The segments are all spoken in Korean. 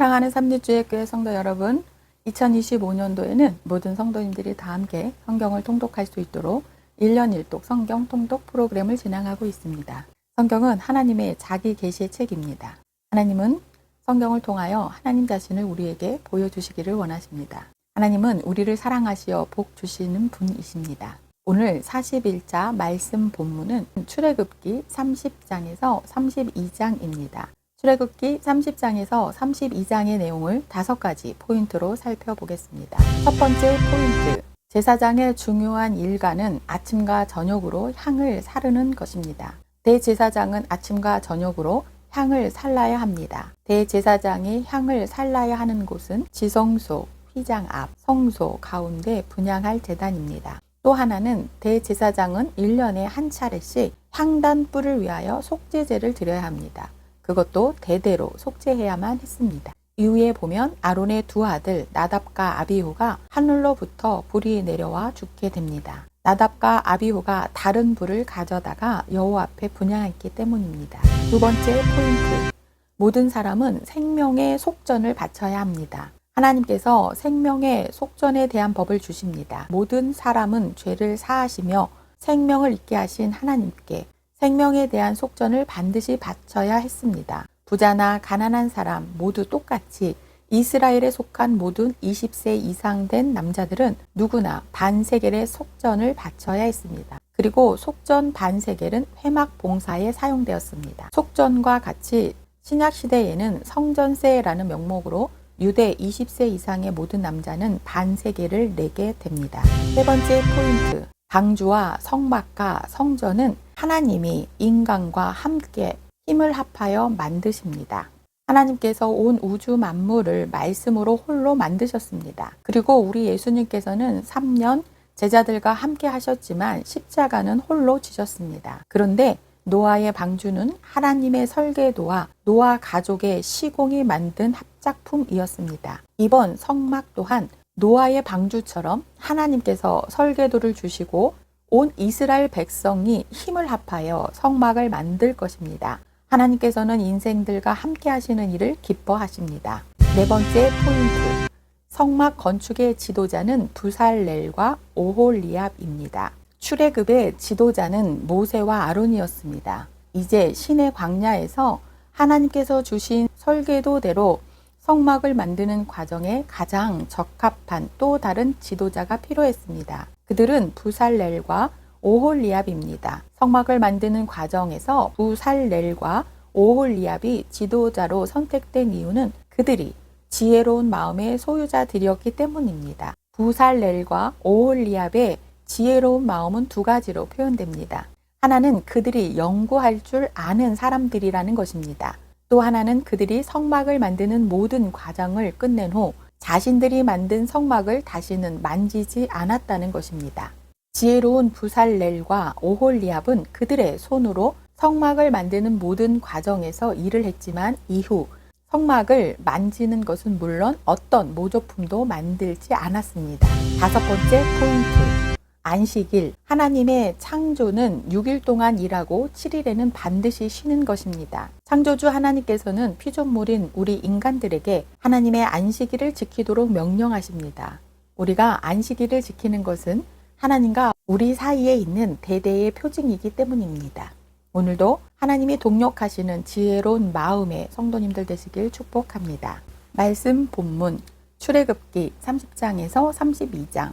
사랑하는 삼리주의 교회 성도 여러분, 2025년도에는 모든 성도님들이 다 함께 성경을 통독할 수 있도록 1년 1독 성경 통독 프로그램을 진행하고 있습니다. 성경은 하나님의 자기 계시의 책입니다. 하나님은 성경을 통하여 하나님 자신을 우리에게 보여주시기를 원하십니다. 하나님은 우리를 사랑하시어 복 주시는 분이십니다. 오늘 41자 말씀 본문은 출애굽기 30장에서 32장입니다. 출애굽기 30장에서 32장의 내용을 다섯 가지 포인트로 살펴보겠습니다. 첫 번째 포인트. 제사장의 중요한 일과는 아침과 저녁으로 향을 사르는 것입니다. 대제사장은 아침과 저녁으로 향을 살라야 합니다. 대제사장이 향을 살라야 하는 곳은 지성소, 휘장 앞, 성소 가운데 분양할 재단입니다. 또 하나는 대제사장은 1년에 한 차례씩 향단 뿔을 위하여 속죄제를 드려야 합니다. 그것도 대대로 속죄해야만 했습니다. 이후에 보면 아론의 두 아들 나답과 아비후가 하늘로부터 불이 내려와 죽게 됩니다. 나답과 아비후가 다른 불을 가져다가 여호와 앞에 분양했기 때문입니다. 두 번째 포인트. 모든 사람은 생명의 속전을 바쳐야 합니다. 하나님께서 생명의 속전에 대한 법을 주십니다. 모든 사람은 죄를 사하시며 생명을 잊게 하신 하나님께 생명에 대한 속전을 반드시 바쳐야 했습니다. 부자나 가난한 사람 모두 똑같이 이스라엘에 속한 모든 20세 이상 된 남자들은 누구나 반세겔의 속전을 바쳐야 했습니다. 그리고 속전 반세겔은 회막 봉사에 사용되었습니다. 속전과 같이 신약 시대에는 성전세라는 명목으로 유대 20세 이상의 모든 남자는 반세계를 내게 됩니다. 세 번째 포인트. 방주와 성막과 성전은 하나님이 인간과 함께 힘을 합하여 만드십니다. 하나님께서 온 우주 만물을 말씀으로 홀로 만드셨습니다. 그리고 우리 예수님께서는 3년 제자들과 함께 하셨지만 십자가는 홀로 지셨습니다. 그런데 노아의 방주는 하나님의 설계도와 노아 가족의 시공이 만든 합작품이었습니다. 이번 성막 또한 노아의 방주처럼 하나님께서 설계도를 주시고 온 이스라엘 백성이 힘을 합하여 성막을 만들 것입니다. 하나님께서는 인생들과 함께 하시는 일을 기뻐하십니다. 네 번째 포인트. 성막 건축의 지도자는 부살렐과 오홀리압입니다. 출애굽의 지도자는 모세와 아론이었습니다. 이제 신의 광야에서 하나님께서 주신 설계도대로 성막을 만드는 과정에 가장 적합한 또 다른 지도자가 필요했습니다. 그들은 부살렐과 오홀리압입니다. 성막을 만드는 과정에서 부살렐과 오홀리압이 지도자로 선택된 이유는 그들이 지혜로운 마음의 소유자들이었기 때문입니다. 부살렐과 오홀리압의 지혜로운 마음은 두 가지로 표현됩니다. 하나는 그들이 연구할 줄 아는 사람들이라는 것입니다. 또 하나는 그들이 성막을 만드는 모든 과정을 끝낸 후 자신들이 만든 성막을 다시는 만지지 않았다는 것입니다. 지혜로운 부살렐과 오홀리압은 그들의 손으로 성막을 만드는 모든 과정에서 일을 했지만 이후 성막을 만지는 것은 물론 어떤 모조품도 만들지 않았습니다. 다섯 번째 포인트. 안식일. 하나님의 창조는 6일 동안 일하고 7일에는 반드시 쉬는 것입니다. 창조주 하나님께서는 피조물인 우리 인간들에게 하나님의 안식일을 지키도록 명령하십니다. 우리가 안식일을 지키는 것은 하나님과 우리 사이에 있는 대대의 표징이기 때문입니다. 오늘도 하나님이 동력하시는 지혜로운 마음의 성도님들 되시길 축복합니다. 말씀 본문 출애굽기 30장에서 32장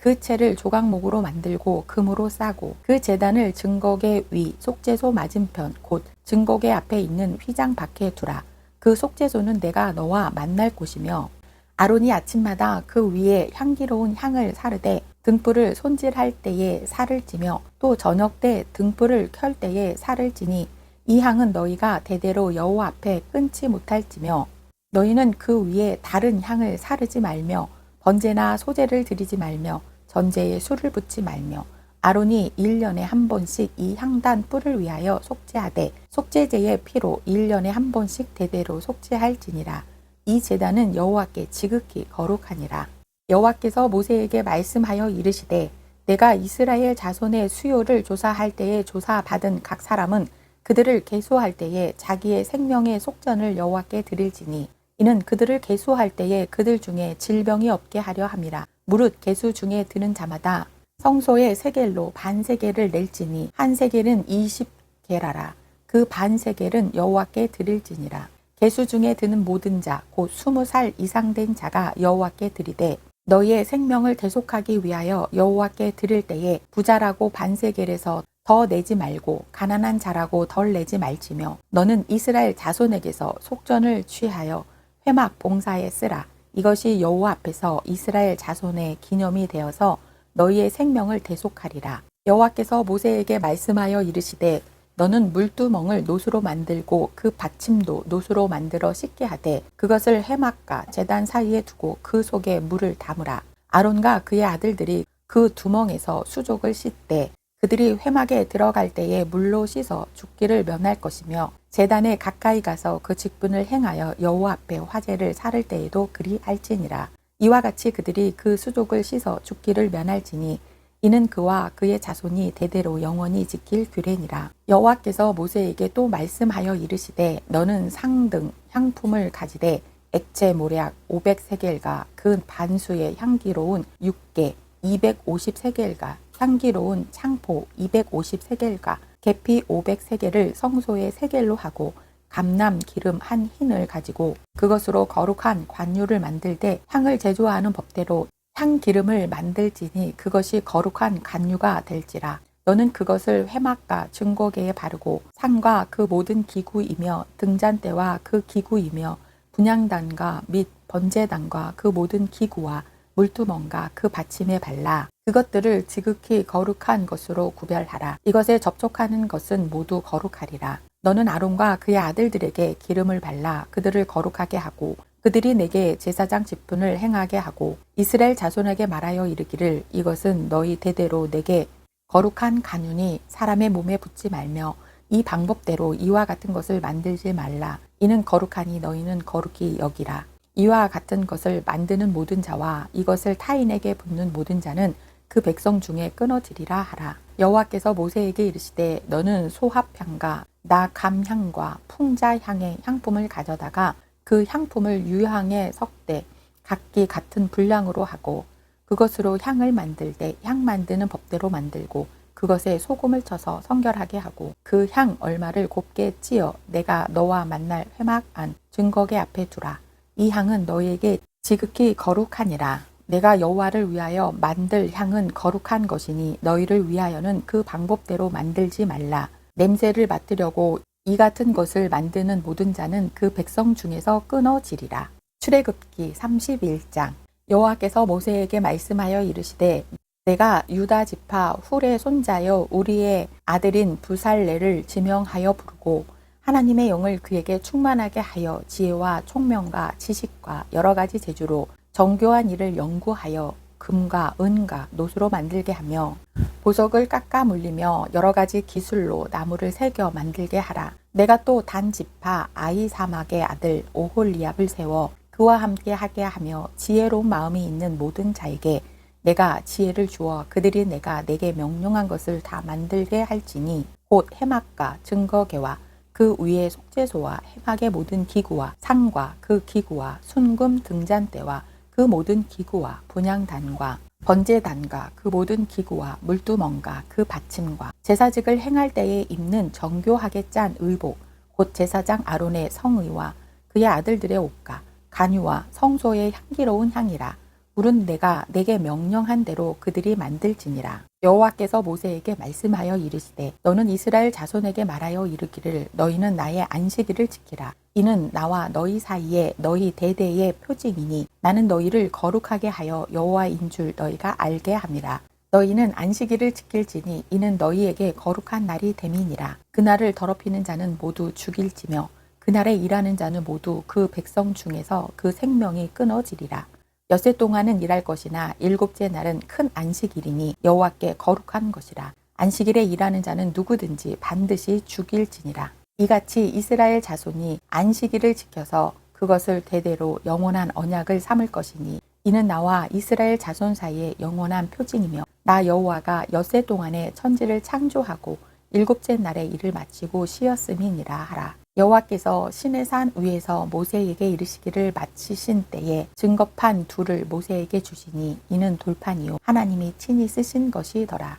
그 채를 조각목으로 만들고 금으로 싸고 그 재단을 증거계 위 속죄소 맞은편 곧 증거계 앞에 있는 휘장 밖에 두라. 그 속죄소는 내가 너와 만날 곳이며 아론이 아침마다 그 위에 향기로운 향을 사르되 등불을 손질할 때에 살을 찌며 또 저녁 때 등불을 켤 때에 살을 찌니 이 향은 너희가 대대로 여호와 앞에 끊지 못할지며 너희는 그 위에 다른 향을 사르지 말며 번제나 소제를 드리지 말며 전제에 술을 붓지 말며 아론이 1년에 한 번씩 이 향단 뿔을 위하여 속죄하되 속죄제의 피로 1년에 한 번씩 대대로 속죄할지니라. 이 제단은 여호와께 지극히 거룩하니라. 여호와께서 모세에게 말씀하여 이르시되 내가 이스라엘 자손의 수요를 조사할 때에 조사받은 각 사람은 그들을 계수할 때에 자기의 생명의 속전을 여호와께 드릴지니 이는 그들을 계수할 때에 그들 중에 질병이 없게 하려 함이라 무릇 계수 중에 드는 자마다 성소의 세겔로 반 세겔을 낼지니 한 세겔은 20게라라. 그 반 세겔은 여호와께 드릴지니라. 계수 중에 드는 모든 자 곧 스무 살 이상 된 자가 여호와께 드리되 너희의 생명을 대속하기 위하여 여호와께 드릴 때에 부자라고 반세겔에서 더 내지 말고 가난한 자라고 덜 내지 말지며 너는 이스라엘 자손에게서 속전을 취하여 회막 봉사에 쓰라 이것이 여호와 앞에서 이스라엘 자손의 기념이 되어서 너희의 생명을 대속하리라 여호와께서 모세에게 말씀하여 이르시되 너는 물두멍을 노수로 만들고 그 받침도 노수로 만들어 씻게 하되 그것을 해막과 재단 사이에 두고 그 속에 물을 담으라. 아론과 그의 아들들이 그 두멍에서 수족을 씻되 그들이 회막에 들어갈 때에 물로 씻어 죽기를 면할 것이며 재단에 가까이 가서 그 직분을 행하여 여호와 앞에 화제를 사를 때에도 그리 할지니라. 이와 같이 그들이 그 수족을 씻어 죽기를 면할지니 이는 그와 그의 자손이 대대로 영원히 지킬 규례니라. 여호와께서 모세에게 또 말씀하여 이르시되 너는 상등 향품을 가지되 액체 모략 500세겔과 그 반수의 향기로운 육개 250세겔과 향기로운 창포 250세겔과 계피 500세겔을 성소의 세겔로 하고 감람 기름 한 흰을 가지고 그것으로 거룩한 관유를 만들 때 향을 제조하는 법대로 향 기름을 만들지니 그것이 거룩한 간유가 될지라. 너는 그것을 회막과 증거계에 바르고 상과 그 모든 기구이며 등잔대와 그 기구이며 분양단과 및 번제단과 그 모든 기구와 물두멍과 그 받침에 발라 그것들을 지극히 거룩한 것으로 구별하라 이것에 접촉하는 것은 모두 거룩하리라 너는 아론과 그의 아들들에게 기름을 발라 그들을 거룩하게 하고 그들이 내게 제사장 직분을 행하게 하고 이스라엘 자손에게 말하여 이르기를 이것은 너희 대대로 내게 거룩한 간윤이 사람의 몸에 붙지 말며 이 방법대로 이와 같은 것을 만들지 말라. 이는 거룩하니 너희는 거룩히 여기라. 이와 같은 것을 만드는 모든 자와 이것을 타인에게 붙는 모든 자는 그 백성 중에 끊어지리라 하라. 여호와께서 모세에게 이르시되 너는 소합향과 나 감향과 풍자향의 향품을 가져다가 그 향품을 유향에 섞되 각기 같은 분량으로 하고 그것으로 향을 만들 때 향 만드는 법대로 만들고 그것에 소금을 쳐서 성결하게 하고 그 향 얼마를 곱게 찌어 내가 너와 만날 회막 안 증거계 앞에 두라. 이 향은 너희에게 지극히 거룩하니라. 내가 여호와를 위하여 만들 향은 거룩한 것이니 너희를 위하여는 그 방법대로 만들지 말라. 냄새를 맡으려고 이 같은 것을 만드는 모든 자는 그 백성 중에서 끊어지리라. 출애굽기 31장 여호와께서 모세에게 말씀하여 이르시되 내가 유다 지파 훌의 손자여 우리의 아들인 부살레를 지명하여 부르고 하나님의 영을 그에게 충만하게 하여 지혜와 총명과 지식과 여러 가지 재주로 정교한 일을 연구하여 금과 은과 노수로 만들게 하며 보석을 깎아 물리며 여러 가지 기술로 나무를 새겨 만들게 하라. 내가 또 단 지파 아이 사막의 아들 오홀리압을 세워 그와 함께 하게 하며 지혜로운 마음이 있는 모든 자에게 내가 지혜를 주어 그들이 내가 내게 명령한 것을 다 만들게 할지니 곧 해막과 증거계와 그 위에 속죄소와 해막의 모든 기구와 상과 그 기구와 순금 등잔대와 그 모든 기구와 분양단과 번제단과 그 모든 기구와 물두멍과 그 받침과 제사직을 행할 때에 입는 정교하게 짠 의복 곧 제사장 아론의 성의와 그의 아들들의 옷과 간유와 성소의 향기로운 향이라. 물은 내가 내게 명령한 대로 그들이 만들지니라. 여호와께서 모세에게 말씀하여 이르시되 너는 이스라엘 자손에게 말하여 이르기를 너희는 나의 안식일을 지키라 이는 나와 너희 사이에 너희 대대의 표징이니 나는 너희를 거룩하게 하여 여호와인 줄 너희가 알게 함이라 너희는 안식일을 지킬지니 이는 너희에게 거룩한 날이 됨이니라 그날을 더럽히는 자는 모두 죽일지며 그날에 일하는 자는 모두 그 백성 중에서 그 생명이 끊어지리라. 엿새 동안은 일할 것이나 일곱째 날은 큰 안식일이니 여호와께 거룩한 것이라. 안식일에 일하는 자는 누구든지 반드시 죽일지니라. 이같이 이스라엘 자손이 안식일을 지켜서 그것을 대대로 영원한 언약을 삼을 것이니 이는 나와 이스라엘 자손 사이의 영원한 표징이며 나 여호와가 엿새 동안에 천지를 창조하고 일곱째 날에 일을 마치고 쉬었음이니라 하라. 여호와께서 신의 산 위에서 모세에게 이르시기를 마치신 때에 증거판 둘을 모세에게 주시니 이는 돌판이요 하나님이 친히 쓰신 것이더라.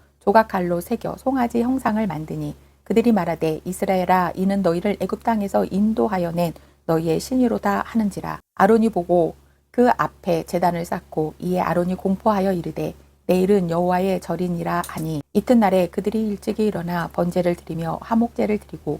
조각칼로 새겨 송아지 형상을 만드니 그들이 말하되 이스라엘아 이는 너희를 애굽 땅에서 인도하여 낸 너희의 신이로다 하는지라. 아론이 보고 그 앞에 제단을 쌓고 이에 아론이 공포하여 이르되 내일은 여호와의 절이니라 하니 이튿날에 그들이 일찍이 일어나 번제를 드리며 화목제를 드리고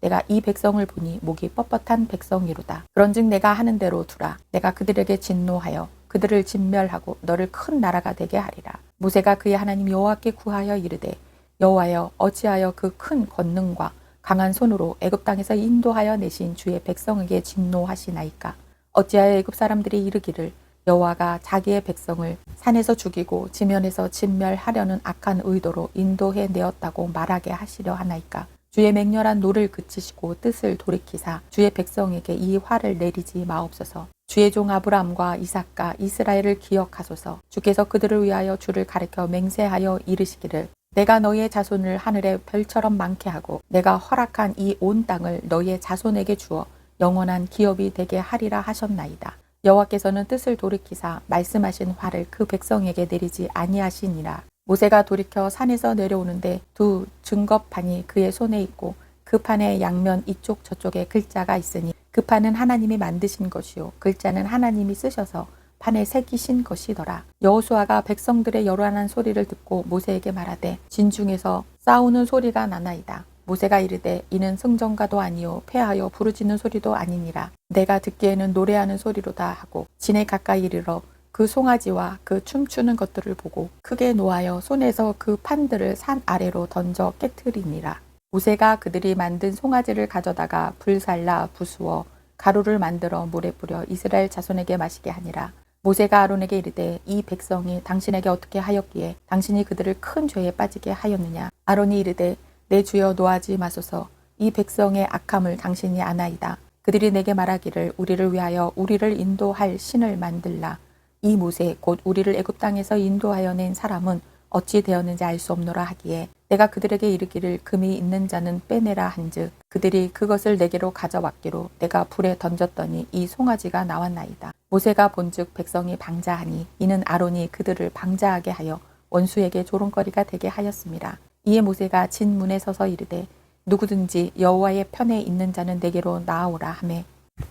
내가 이 백성을 보니 목이 뻣뻣한 백성이로다. 그런즉 내가 하는 대로 두라. 내가 그들에게 진노하여 그들을 진멸하고 너를 큰 나라가 되게 하리라. 모세가 그의 하나님 여호와께 구하여 이르되 여호와여 어찌하여 그 큰 권능과 강한 손으로 애굽 땅에서 인도하여 내신 주의 백성에게 진노하시나이까 어찌하여 애굽 사람들이 이르기를 여호와가 자기의 백성을 산에서 죽이고 지면에서 진멸하려는 악한 의도로 인도해 내었다고 말하게 하시려 하나이까 주의 맹렬한 노를 그치시고 뜻을 돌이키사 주의 백성에게 이 화를 내리지 마옵소서. 주의 종 아브람과 이삭과 이스라엘을 기억하소서. 주께서 그들을 위하여 주를 가리켜 맹세하여 이르시기를 내가 너희의 자손을 하늘의 별처럼 많게 하고 내가 허락한 이 온 땅을 너희의 자손에게 주어 영원한 기업이 되게 하리라 하셨나이다. 여호와께서는 뜻을 돌이키사 말씀하신 화를 그 백성에게 내리지 아니하시니라. 모세가 돌이켜 산에서 내려오는데 두 증거판이 그의 손에 있고 그 판의 양면 이쪽 저쪽에 글자가 있으니 그 판은 하나님이 만드신 것이요 글자는 하나님이 쓰셔서 판에 새기신 것이더라. 여호수아가 백성들의 요란한 소리를 듣고 모세에게 말하되 진중에서 싸우는 소리가 나나이다. 모세가 이르되 이는 승전가도 아니요 패하여 부르짖는 소리도 아니니라. 내가 듣기에는 노래하는 소리로다 하고 진에 가까이 이르러 그 송아지와 그 춤추는 것들을 보고 크게 노하여 손에서 그 판들을 산 아래로 던져 깨뜨리니라. 모세가 그들이 만든 송아지를 가져다가 불살라 부수어 가루를 만들어 물에 뿌려 이스라엘 자손에게 마시게 하니라. 모세가 아론에게 이르되 이 백성이 당신에게 어떻게 하였기에 당신이 그들을 큰 죄에 빠지게 하였느냐. 아론이 이르되 내 주여 노하지 마소서 이 백성의 악함을 당신이 아나이다. 그들이 내게 말하기를 우리를 위하여 우리를 인도할 신을 만들라. 이 모세 곧 우리를 애굽 땅에서 인도하여 낸 사람은 어찌 되었는지 알 수 없노라 하기에 내가 그들에게 이르기를 금이 있는 자는 빼내라 한즉 그들이 그것을 내게로 가져왔기로 내가 불에 던졌더니 이 송아지가 나왔나이다. 모세가 본즉 백성이 방자하니 이는 아론이 그들을 방자하게 하여 원수에게 조롱거리가 되게 하였습니다. 이에 모세가 진 문에 서서 이르되 누구든지 여호와의 편에 있는 자는 내게로 나아오라 하매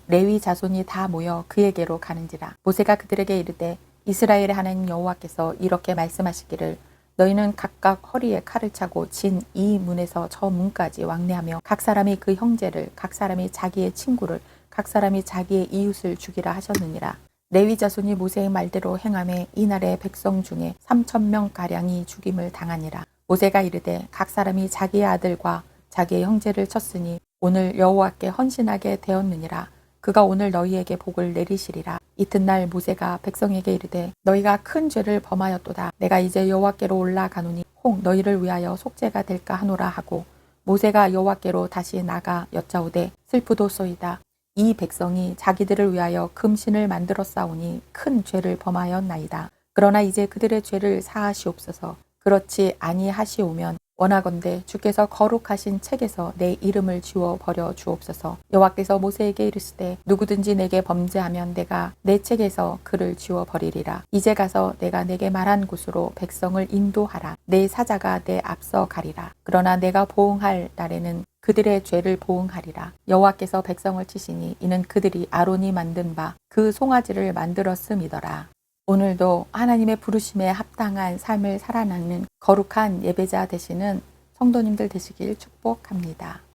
레위 자손이 다 모여 그에게로 가는지라. 모세가 그들에게 이르되 이스라엘의 하나님 여호와께서 이렇게 말씀하시기를 너희는 각각 허리에 칼을 차고 진 이 문에서 저 문까지 왕래하며 각 사람이 그 형제를 각 사람이 자기의 친구를 각 사람이 자기의 이웃을 죽이라 하셨느니라. 레위 자손이 모세의 말대로 행함에 이날의 백성 중에 3천 명 가량이 죽임을 당하니라. 모세가 이르되 각 사람이 자기의 아들과 자기의 형제를 쳤으니 오늘 여호와께 헌신하게 되었느니라 그가 오늘 너희에게 복을 내리시리라. 이튿날 모세가 백성에게 이르되 너희가 큰 죄를 범하였도다. 내가 이제 여호와께로 올라가노니 혹 너희를 위하여 속죄가 될까 하노라 하고 모세가 여호와께로 다시 나가 여짜오되 슬프도소이다. 이 백성이 자기들을 위하여 금신을 만들어 싸우니 큰 죄를 범하였나이다. 그러나 이제 그들의 죄를 사하시옵소서. 그렇지 아니하시오면 원하건대 주께서 거룩하신 책에서 내 이름을 지워 버려 주옵소서. 여호와께서 모세에게 이르시되 누구든지 내게 범죄하면 내가 내 책에서 그를 지워 버리리라. 이제 가서 내가 내게 말한 곳으로 백성을 인도하라. 내 사자가 내 앞서 가리라. 그러나 내가 보응할 날에는 그들의 죄를 보응하리라. 여호와께서 백성을 치시니 이는 그들이 아론이 만든 바 그 송아지를 만들었음이더라. 오늘도 하나님의 부르심에 합당한 삶을 살아나는 거룩한 예배자 되시는 성도님들 되시길 축복합니다.